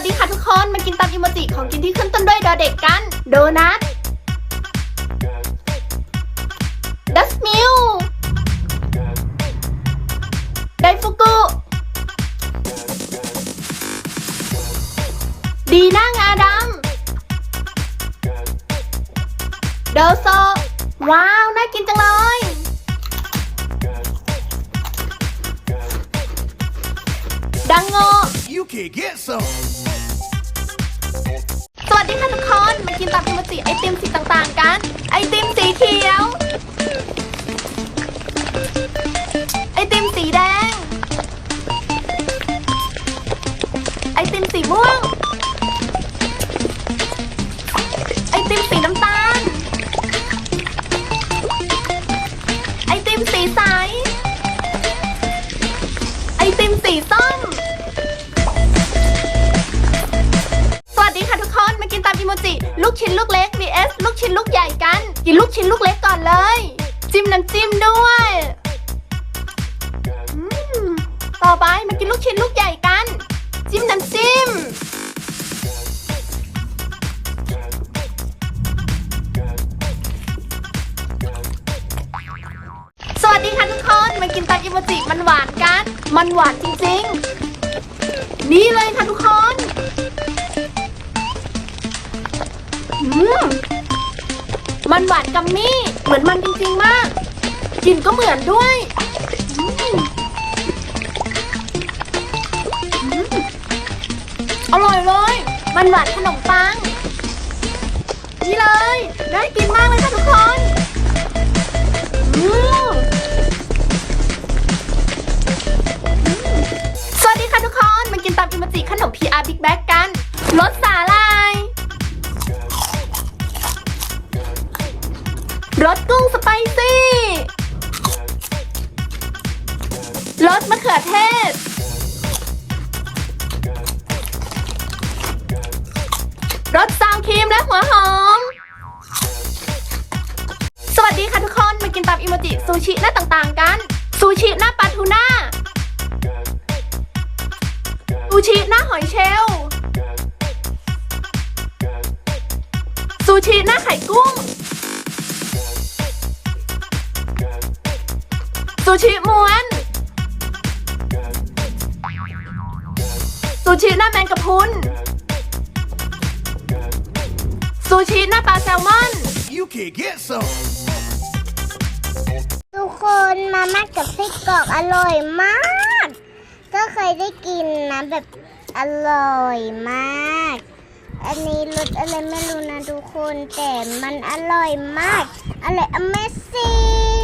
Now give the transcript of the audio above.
วัสดีค่ะทุกคน มากินตามอิโมจิของกินที่ขึ้นต้นด้วยดอเด็กกัน โดนัทดัสมิลไดฟุกุ ดีน่างาดำโดโซ ว้าว น่ากินจังเลย can get some. สวัสดีค่ะทุกคน มากินตามอิโมจิไอติมสีต่างๆกัน ไอติมสีเขียว ไอติมสีแดง ไอติมสีม่วง ลูกชิ้นลูกเล็ก vs ลูกชิ้นลูกใหญ่กัน กินลูกชิ้นลูกเล็กก่อนเลย จิ้มน้ำจิ้มด้วยอืมต่อไปมากินลูกชิ้นลูกใหญ่กัน จิ้มน้ำจิ้ม สวัสดีค่ะทุกคนมากินตาอิโมจิมันหวานกัน มันหวานจริงๆ นี่เลยค่ะทุกคน มันหวานกัมมี่ เหมือนมันจริงๆมากกลิ่นก็เหมือนด้วยอืมอืมอร่อยเลย มันหวานขนมปัง นี่เลยน่ากินมากเลยค่ะทุกคนอืม สวัสดีค่ะทุกคน มากินตามอิมจิขนม PR Big Bag กันรสสา สกุ้งสไปซี่รสมะเขือเทศรสซาวครีมและหัวหอม สวัสดีค่ะทุกคน มากินตามอิโมจิซูชิหน้าต่างๆกัน ซูชิหน้าปลาทูน่า ซูชิหน้าหอยเชลลซูชิหน้าไข่กุ้ง ซูชิม้วน ซูชิหน้าแมงกะพรุน ซูชิหน้าปลาแซลมอน You can get some. ทุกคนมาม่ากับไส้กรอกอร่อยมาก ก็เคยได้กินนะแบบอร่อยมาก อันนี้รสอะไรไม่รู้นะทุกคนแต่มันอร่อยมาก อร่อย Amazing